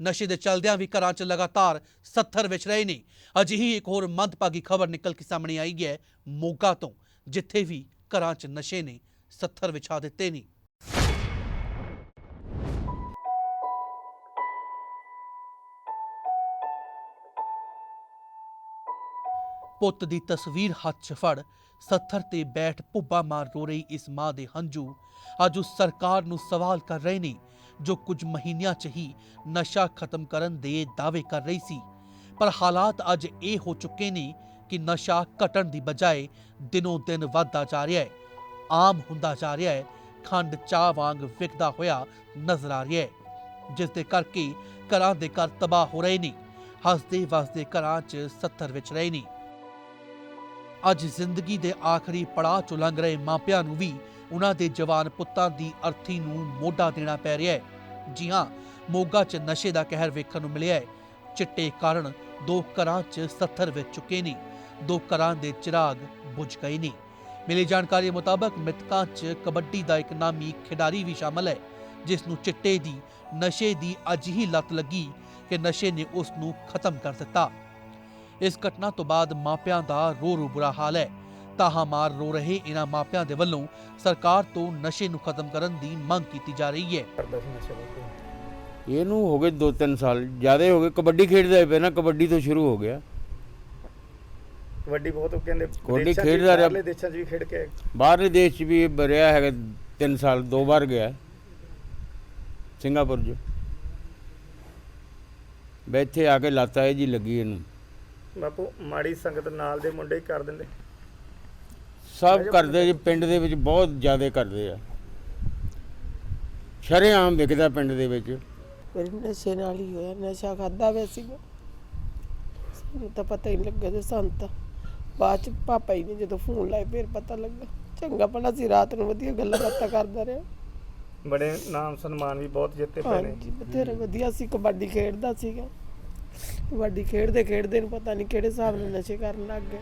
ਨਸ਼ੇ ਦੇ ਚਲਦਿਆਂ ਵੀ ਘਰਾਂ 'ਚ ਲਗਾਤਾਰ 70 ਵਿਚ ਰਹੇ ਨੇ। ਅਜਿਹੀ ਇੱਕ ਹੋਰ ਮੰਦਭਾਗੀ ਖਬਰ ਨਿਕਲ ਕੇ ਸਾਹਮਣੇ ਆਈ ਹੈ ਮੋਗਾ ਤੋਂ, ਜਿੱਥੇ ਵੀ ਘਰਾਂ 'ਚ ਨਸ਼ੇ ਨੇ 70 ਵਿਛਾ ਦਿੱਤੇ ਨੇ। ਪੁੱਤ ਦੀ ਤਸਵੀਰ ਹੱਥ 'ਚ ਫੜ, ਸੱਥਰ ਤੇ ਬੈਠ ਭੁੱਬਾ ਮਾਰ ਰੋ ਰਹੀ ਇਸ ਮਾਂ ਦੇ ਹੰਝੂ। ਅੱਜ ਉਸ ਸਰਕਾਰ ਨੂੰ ਸਵਾਲ ਕਰ ਰਹੇ ਨੇ ਜੋ ਕੁਝ ਮਹੀਨਿਆਂ 'ਚ ਹੀ ਨਸ਼ਾ ਖਤਮ ਕਰਨ ਦੇ ਦਾਅਵੇ ਕਰ ਰਹੀ ਸੀ। ਪਰ ਹਾਲਾਤ ਅੱਜ ਇਹ ਹੋ ਚੁੱਕੇ ਨੇ ਕਿ ਨਸ਼ਾ ਘਟਣ ਦੀ ਬਜਾਏ ਦਿਨੋਂ ਦਿਨ ਵੱਧਦਾ ਜਾ ਰਿਹਾ ਹੈ। ਆਮ ਹੁੰਦਾ ਜਾ ਰਿਹਾ ਹੈ, ਖੰਡ ਚਾਹ ਵਾਂਗ ਵਿਕਦਾ ਹੋਇਆ ਨਜ਼ਰ ਆ ਰਿਹਾ ਹੈ, ਜਿਸ ਦੇ ਕਰਕੇ ਘਰਾਂ ਦੇ ਘਰ ਤਬਾਹ ਹੋ ਰਹੇ ਨੇ, ਹੱਸਦੇ ਵਸਦੇ ਘਰਾਂ 'ਚ 70 ਵਿੱਚ ਰਹੇ ਨੇ। ਅੱਜ ਜ਼ਿੰਦਗੀ ਦੇ ਆਖਰੀ ਪੜਾਅ ਚੋਂ ਲੰਘ ਰਹੇ ਮਾਪਿਆਂ ਨੂੰ ਵੀ ਉਹਨਾਂ ਦੇ ਜਵਾਨ ਪੁੱਤਾਂ ਦੀ ਅਰਥੀ ਨੂੰ ਮੋਢਾ ਦੇਣਾ ਪੈ ਰਿਹਾ ਹੈ। ਜੀ ਹਾਂ, ਮੋਗਾ 'ਚ ਨਸ਼ੇ ਦਾ ਕਹਿਰ ਵੇਖਣ ਨੂੰ ਮਿਲਿਆ ਹੈ। ਚਿੱਟੇ ਕਾਰਨ ਦੋ ਘਰਾਂ 'ਚ 70 ਵਿੱਚ ਚੁੱਕੇ ਨੇ। ਦੋ ਘਰਾਂ ਦੇ ਚਿਰਾਗ ਬੁਝ ਗਏ ਨੇ। ਮਿਲੀ ਜਾਣਕਾਰੀ ਮੁਤਾਬਕ ਮ੍ਰਿਤਕਾਂ 'ਚ ਕਬੱਡੀ ਦਾ ਇੱਕ ਨਾਮੀ ਖਿਡਾਰੀ ਵੀ ਸ਼ਾਮਲ ਹੈ, ਜਿਸ ਨੂੰ ਚਿੱਟੇ ਦੀ, ਨਸ਼ੇ ਦੀ ਅਜਿਹੀ ਲਤ ਲੱਗੀ ਕਿ ਨਸ਼ੇ ਨੇ ਉਸ ਨੂੰ ਖਤਮ ਕਰ ਦਿੱਤਾ। ਇਸ ਘਟਨਾ ਤੋਂ ਬਾਅਦ ਮਾਪਿਆਂ ਦਾ ਰੋ ਰੋ ਬੁਰਾ ਹਾਲ ਹੈ। ਤਾਹਾ ਮਾਰ ਰੋ ਰਹੇ ਇਹਨਾਂ ਮਾਪਿਆਂ ਦੇ ਵੱਲੋਂ ਸਰਕਾਰ ਤੋਂ ਨਸ਼ੇ ਨੂੰ ਖਤਮ ਕਰਨ ਦੀ ਮੰਗ ਕੀਤੀ ਜਾ ਰਹੀ ਹੈ। ਇਹਨੂੰ ਹੋ ਗਏ 2-3 ਸਾਲ ਜਿਆਦੇ ਹੋ ਗਏ। ਕਬੱਡੀ ਖੇਡਦਾ ਪਿਆ ਨਾ ਕਬੱਡੀ ਤੋਂ ਸ਼ੁਰੂ ਹੋ ਗਿਆ। ਕਬੱਡੀ ਬਹੁਤ ਉਹ ਕਹਿੰਦੇ ਕਬੱਡੀ ਦੇਸ਼ਾਂ 'ਚ ਵੀ, ਖੇਡਦਾ ਰਿਹਾ। ਬਾਹਰਲੇ ਦੇਸ਼ਾਂ 'ਚ ਵੀ ਖੇਡ ਕੇ। ਬਾਹਰਲੇ ਦੇਸ਼ 'ਚ ਵੀ ਇਹ ਰਿਹਾ ਹੈਗਾ 3 ਸਾਲ ਦੋ ਵਾਰ ਗਿਆ। ਸਿੰਗਾਪੁਰ ਬਈ ਇੱਥੇ ਆ ਕੇ ਲੱਤ ਹੈ ਜੀ ਲੱਗੀ ਇਹਨੂੰ। ਬਾਪੂ ਮਾੜੀ ਸੰਗਤ ਨਾਲ ਦੇ ਮੁੰਡੇ ਹੀ ਕਰ ਦਿੰਦੇ। ਸਭ ਕਰਦੇ ਜੀ ਪਿੰਡ ਦੇ ਵਿੱਚ ਬਹੁਤ ਜ਼ਿਆਦਾ ਕਰਦੇ ਆ। ਸ਼ਰੇਆਮ ਵਿਕਦਾ ਪਿੰਡ ਦੇ ਵਿੱਚ। ਮੇਰੇ ਨਸ਼ੇ ਨਾਲ ਹੀ ਹੋਇਆ ਨਸ਼ਾ ਖਾਦਾ ਵੇ ਸਾਨੂੰ ਤਾਂ ਪਤਾ ਹੀ ਨਹੀਂ ਲੱਗਾ ਤੇ ਸਾਨੂੰ ਤਾਂ ਬਾਅਦ ਚ ਪਾਪਾ ਹੀ ਨੇ ਜਦੋਂ ਫੋਨ ਲਾਏ ਫਿਰ ਪਤਾ ਲੱਗਾ। ਚੰਗਾ ਭਲਾ ਸੀ ਰਾਤ ਨੂੰ ਵਧੀਆ ਗੱਲਾਂ ਬਾਤਾਂ ਕਰਦਾ ਰਿਹਾ। ਬੜੇ ਨਾਮ ਸਨਮਾਨ ਵੀ ਬਹੁਤ ਜਿੱਤੇ ਪਏ ਨੇ। ਹਾਂਜੀ ਬਥੇਰੇ ਵਧੀਆ। ਸੀ ਕਬੱਡੀ ਖੇਡਦਾ ਸੀਗਾ। ਕਬੱਡੀ ਖੇਡਦੇ ਖੇਡਦੇ ਨੂੰ ਪਤਾ ਨਹੀਂ ਕਿਹੜੇ ਹਿਸਾਬ ਨਾਲ ਨਸ਼ੇ ਕਰਨ ਲੱਗ ਗਏ।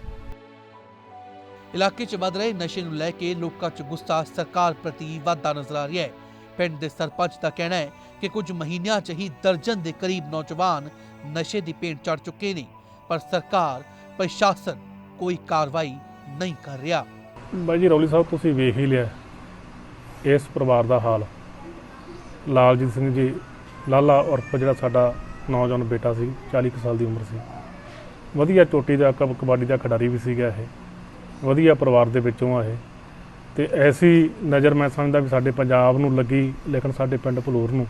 ਇਲਾਕੇ 'ਚ ਵੱਧ ਰਹੇ ਨਸ਼ੇ ਨੂੰ ਲੈ ਕੇ ਲੋਕਾਂ 'ਚ ਗੁੱਸਾ ਸਰਕਾਰ ਪ੍ਰਤੀ ਵਧਦਾ ਨਜ਼ਰ ਆ ਰਿਹਾ ਹੈ। ਪਿੰਡ ਦੇ ਸਰਪੰਚ ਦਾ ਕਹਿਣਾ ਹੈ ਕਿ ਕੁਝ ਮਹੀਨਿਆਂ 'ਚ ਹੀ ਦਰਜਨ ਦੇ ਕਰੀਬ ਨੌਜਵਾਨ ਨਸ਼ੇ ਦੀ ਪੇਂਟ ਚੜ ਚੁੱਕੇ ਨੇ ਪਰ ਸਰਕਾਰ ਪ੍ਰਸ਼ਾਸਨ ਕੋਈ ਕਾਰਵਾਈ ਨਹੀਂ ਕਰ ਰਿਹਾ। ਬਾਈ ਜੀ ਰੌਲੀ ਸਾਹਿਬ ਤੁਸੀਂ ਵੇਖ ਹੀ ਲਿਆ ਇਸ ਪਰਿਵਾਰ ਦਾ ਹਾਲ। ਲਾਲਜੀਤ ਸਿੰਘ ਜੀ ਲਾਲਾ ਉਰਫ ਜਿਹੜਾ ਸਾਡਾ ਨੌਜਵਾਨ ਬੇਟਾ ਸੀ 40 ਕੁ ਸਾਲ ਦੀ ਉਮਰ ਸੀ। ਵਧੀਆ ਚੋਟੀ ਦਾ, ਕਬ- ਕਬੱਡੀ ਦਾ ਖਿਡਾਰੀ ਵੀ ਸੀਗਾ ਇਹ। ਵਧੀਆ ਪਰਿਵਾਰ ਦੇ ਵਿੱਚੋਂ ਆ ਇਹ। ਤੇ ਐਸੀ ਨਜ਼ਰ ਮੈਂ ਸਮਝਦਾ ਵੀ ਸਾਡੇ ਪੰਜਾਬ ਨੂੰ ਲੱਗੀ ਲੇਕਿਨ ਸਾਡੇ ਪਿੰਡ ਭਲੂਰ ਨੂੰ,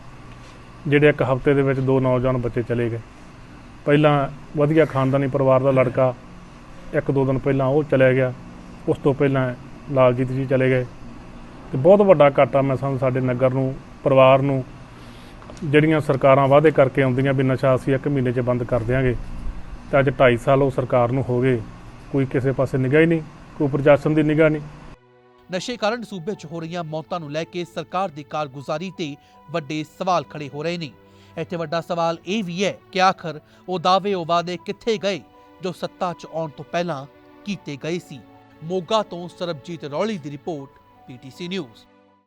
ਜਿਹੜੇ ਇੱਕ ਹਫ਼ਤੇ ਦੇ ਵਿੱਚ ਦੋ ਨੌਜਵਾਨ ਬੱਚੇ ਚਲੇ ਗਏ। ਪਹਿਲਾਂ ਵਧੀਆ ਖਾਨਦਾਨੀ ਪਰਿਵਾਰ ਦਾ ਲੜਕਾ, ਇੱਕ ਦੋ ਦਿਨ ਪਹਿਲਾਂ ਉਹ ਚਲੇ ਗਿਆ। ਉਸ ਤੋਂ ਪਹਿਲਾਂ ਲਾਲਜੀਤ ਜੀ ਚਲੇ ਗਏ। ਤੇ ਬਹੁਤ ਵੱਡਾ ਘਾਟਾ ਮੈਂ ਸਮਝ, ਸਾਡੇ ਨਗਰ ਨੂੰ, ਪਰਿਵਾਰ ਨੂੰ ਜਿਹੜੀਆਂ ਸਰਕਾਰਾਂ ਵਾਅਦੇ ਕਰਕੇ ਆਉਂਦੀਆਂ ਵੀ ਨਸ਼ਾ ਅਸੀਂ ਇੱਕ ਮਹੀਨੇ 'ਚ ਬੰਦ ਕਰ ਦਿਆਂਗੇ, ਤੇ ਅੱਜ 2.5 ਸਾਲ ਉਹ ਸਰਕਾਰ ਨੂੰ ਹੋ ਗਏ। ਕੋਈ ਕਿਸੇ ਪਾਸੇ ਨਿਗਾਹ ਹੀ ਨਹੀਂ, ਕੋਈ ਪ੍ਰਸ਼ਾਸਨ ਦੀ ਨਿਗਾਹ ਨਹੀਂ। ਨਸ਼ੇ ਕਾਰਨ ਸੂਬੇ 'ਚ ਹੋ ਰਹੀਆਂ ਮੌਤਾਂ ਨੂੰ ਲੈ ਕੇ ਸਰਕਾਰ ਦੀ ਕਾਰਗੁਜ਼ਾਰੀ ਤੇ ਵੱਡੇ ਸਵਾਲ ਖੜੇ ਹੋ ਰਹੇ ਨੇ। ਇੱਥੇ ਵੱਡਾ ਸਵਾਲ ਇਹ ਵੀ ਹੈ ਕਿ ਆਖਰ ਉਹ ਦਾਅਵੇ ਉਹ ਵਾਅਦੇ ਕਿੱਥੇ ਗਏ ਜੋ ਸੱਤਾ 'ਚ ਆਉਣ ਤੋਂ ਪਹਿਲਾਂ ਕੀਤੇ ਗਏ ਸੀ। ਮੋਗਾ ਤੋਂ ਸਰਬਜੀਤ ਰੌਲੀ ਦੀ ਰਿਪੋਰਟ ਪੀਟੀਸੀ ਨਿਊਜ਼।